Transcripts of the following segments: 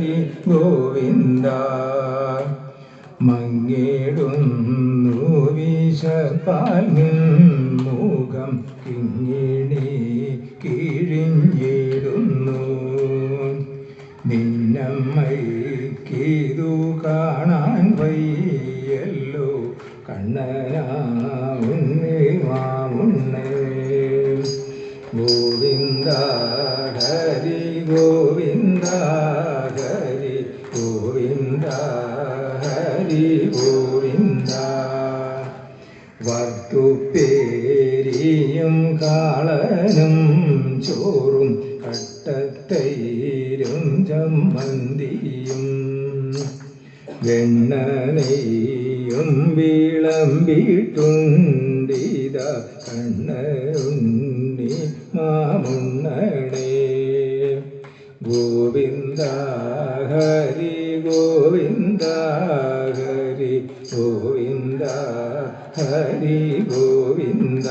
ഹരി ഗോവിന്ദ. മങ്ങിടുന്നു വിശപ്പാൽ മുഖം കിങ്ങിണി കിഴിഞ്ഞിടുന്നു. നിന്നമ്മയ്ക്കിതു കാണാൻ വയ്യല്ലോ കണ്ണനാവുന്നേ മാമുന്നേ ഗോവിന്ദ ഹരി ഗോവിന്ദ. വർത്തുപ്പേരിയും കാളനും ചോറും കട്ടത്തൈരും ചമ്മന്തിയും വെണ്ണനെയും വിളമ്പിട്ടുണ്ടിത കണ്ണുണ്ണി മാമുണ്ണണേ ഗോവിന്ദ ഹരി ഗോവിന്ദ ഹരി ഗോവിന്ദ ഹരി ഗോവിന്ദ.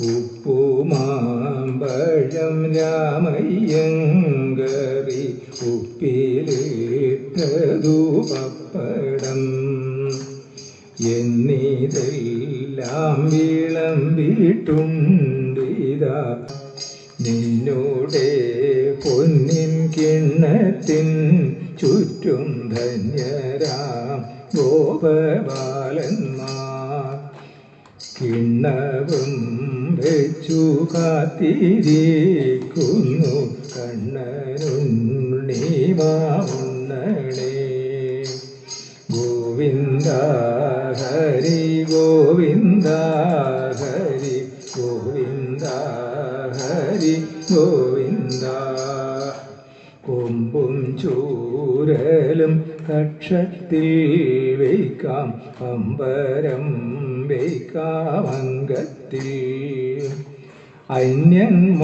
ഉപ്പുമാമ്പഴം രാമയ്യങ്കറി ഉപ്പിലിട്ടതു പപ്പടം. എന്നിതെല്ലാം വിളമ്പിട്ടുണ്ടിതാ. നിന്നോടെ പൊന്നിൻ കിണ്ണത്തിൻ ചുറ്റും ധന്യരാം. ഗോപബാലന്മാർ കിണ്ണവും വെച്ചു കാത്തിരിക്കുന്നു. കണ്ണനുണ്ണി മാവുണ്ണളേ ഗോവിന്ദ ഹരി ഗോവിന്ദ ഹരി ഗോവിന്ദ ഹരി ഗോവിന്ദ. കൊമ്പും ചൂരലും കക്ഷത്തിൽ വയ്ക്കാം അമ്പരം വയ്ക്കാമംഗത്തിൽ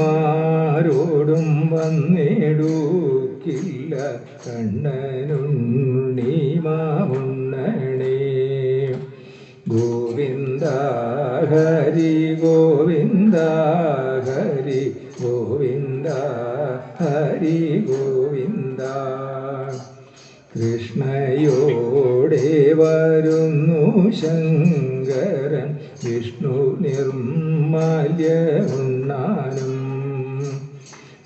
അന്യന്മാരോടും വന്നിടൂക്കില്ല കണ്ണനുണ്ണി മാവുണ്ണണേ ഗോവിന്ദ ഹരി ഗോവിന്ദ കൃഷ്ണയോടെ വരുന്നു ശങ്കരൻ. വിഷ്ണു നിർമാല്യ ഉണ്ണാനും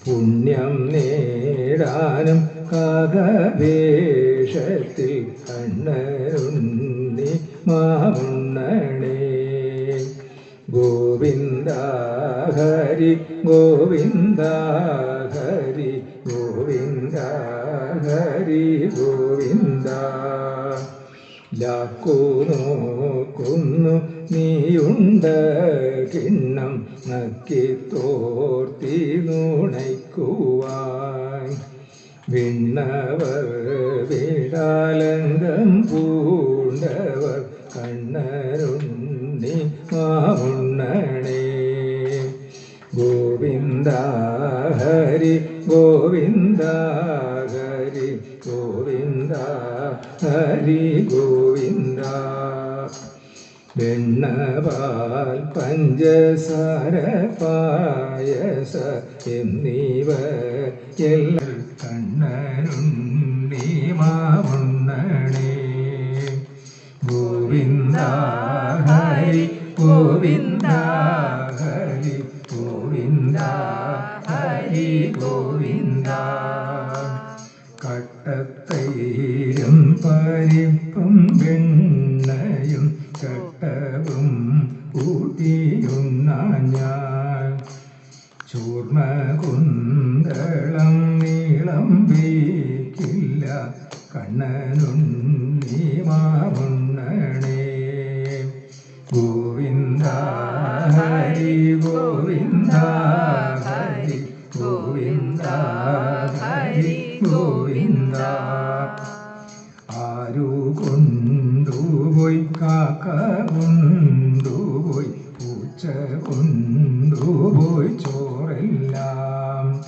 പുണ്യം നേടാനും കാകവേഷത്തിൽ കണ്ണരുണ്ണി മാവുണ്ണണേ. ഗോവിന്ദ ഹരി ഗോവിന്ദ ഹരി ഗോവിന്ദ ഹരി ഗോവിന്ദ. ലാക്കു നീയുണ്ട് കിണ്ണം നക്കി തോർത്തി നുണയ്ക്കുവാൻ. വിണ്ണവ വിടാലങ്കം പൂണ്ടവർ ഹരി ഗോവിന്ദ ഹരി ഗോവിന്ദ ഹരി ഗോവിന്ദ. വെണ്ണവാൽ പഞ്ചസാര പായസ എന്നിവ എല്ലാം കണ്ണനുണ്ണി ഗോവിന്ദ ഹരി ഗോവിന്ദ. കട്ടത്തൈരും പരിപ്പും വെണ്ണയും ചട്ടവും കൂട്ടിയുണ്ണാൻ ഞാൻ. ചൂർണ നീളം വീക്കില്ല കണ്ണനുണ്ണി ഗോവിന്ദ. ആരു കൊണ്ടുപോയി കാക്ക കൊണ്ടുപോയി പൂച്ച കൊണ്ടുപോയി ചോറെല്ലാം.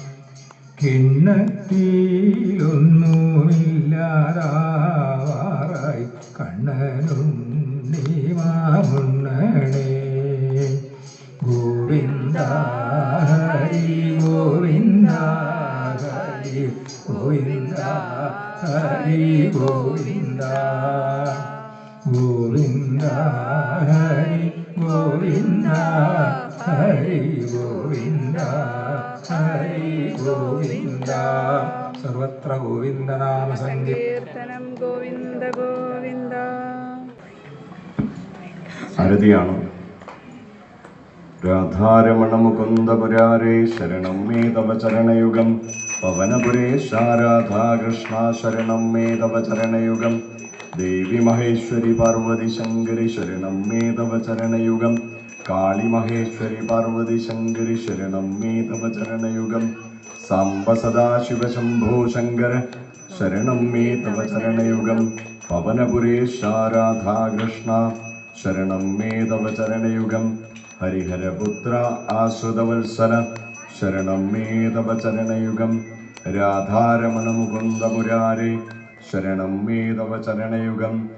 കിണ്ണത്തിലൊന്നുമില്ലാതാവാറായി. കണ്ണനും നീമാമുണ്ണണേ. ഗോവിന്ദ ഗോവിന്ദ ഹരി ഗോവിന്ദ. ഗോവിന്ദ ഹരി ഗോവിന്ദ ഗോവിന്ദ ഹരി ഗോവിന്ദ ഹരി ഗോവിന്ദ. ഗോവിന്ദ സർവത്ര ഗോവിന്ദനാമ സങ്കീർത്തനം ഗോവിന്ദ ഗോവിന്ദ. ആരതിയാണ്? രാധാരമണ മുകുന്ദപുരാരേ ശരണം മേ തവ ചരണയുഗം. പവനപുരേശാരാധാകൃഷ്ണ ശരണം മേ തവ ചരണയുഗം. ദേവി മഹേശ്വരി പാർവതി ശങ്കരി ശരണം മേ തവ ചരണയുഗം. കാളി മഹേശ്വരി പാർവതി ശങ്കരി ശരണം മേ തവ ചരണയുഗം. സാംബ സദാശിവശംഭോ ശങ്കര ശരണം മേ തവ ചരണയുഗം. പവനപുരേശാരാധാകൃഷ്ണ ശരണം മേ തവ ഹരിഹരപുത്ര ആശ്രിതവത്സര. ശരണം മേ തവ ചരണയുഗം. രാധാരമണ മുകുന്ദ ശരണം മേ ചരണയുഗം.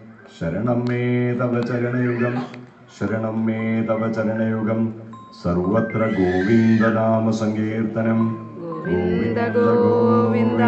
ശരണം മേ ചരണയുഗം. ശരണം മേ ചരണയുഗം. സർവത്ര ഗോവിന്ദനാമ സങ്കീർത്തനം ഗോവിന്ദ ഗോവിന്ദ.